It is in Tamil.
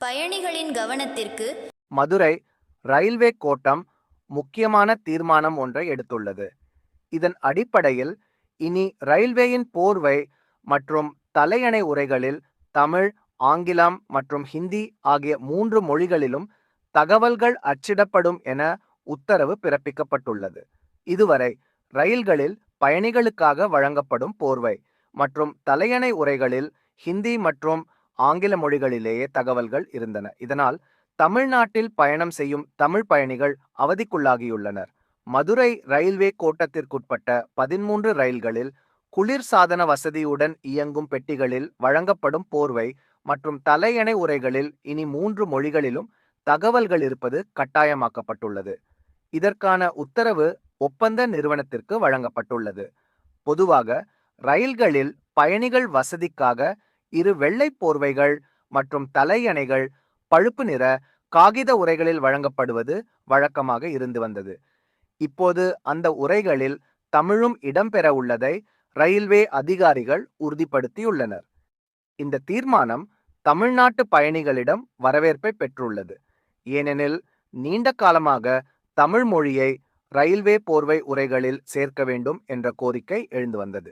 பயணிகளின் கவனத்திற்கு மதுரை ரயில்வே கோட்டம் முக்கியமான தீர்மானம் ஒன்றை எடுத்துள்ளது. இதன் அடிப்படையில் இனி ரயில்வேயின் போர்வை மற்றும் தலையணை உரைகளில் தமிழ் ஆங்கிலம் மற்றும் ஹிந்தி ஆகிய மூன்று மொழிகளிலும் தகவல்கள் அச்சிடப்படும் என உத்தரவு பிறப்பிக்கப்பட்டுள்ளது. இதுவரை ரயில்களில் பயணிகளுக்காக வழங்கப்படும் போர்வை மற்றும் தலையணை உரைகளில் ஹிந்தி மற்றும் ஆங்கில மொழிகளிலேயே தகவல்கள் இருந்தன. இதனால் தமிழ்நாட்டில் பயணம் செய்யும் தமிழ் பயணிகள் அவதிக்குள்ளாகியுள்ளனர். மதுரை ரயில்வே கோட்டத்திற்குட்பட்ட பதிமூன்று ரயில்களில் குளிர்சாதன வசதியுடன் இயங்கும் பெட்டிகளில் வழங்கப்படும் போர்வை மற்றும் தலையணை உரைகளில் இனி மூன்று மொழிகளிலும் தகவல்கள் இருப்பது கட்டாயமாக்கப்பட்டுள்ளது. இதற்கான உத்தரவு ஒப்பந்த நிறுவனத்திற்கு வழங்கப்பட்டுள்ளது. பொதுவாக ரயில்களில் பயணிகள் வசதிக்காக இரு வெள்ளை போர்வைகள் மற்றும் தலையணைகள் பழுப்பு நிற காகித உரைகளில் வழங்கப்படுவது வழக்கமாக இருந்து வந்தது. இப்போது அந்த உரைகளில் தமிழும் இடம்பெற உள்ளதை ரயில்வே அதிகாரிகள் உறுதிப்படுத்தியுள்ளனர். இந்த தீர்மானம் தமிழ்நாட்டு பயணிகளிடம் வரவேற்பை பெற்றுள்ளது. ஏனெனில் நீண்ட காலமாக தமிழ் மொழியை ரயில்வே போர்வை உரைகளில் சேர்க்க வேண்டும் என்ற கோரிக்கை எழுந்து வந்தது.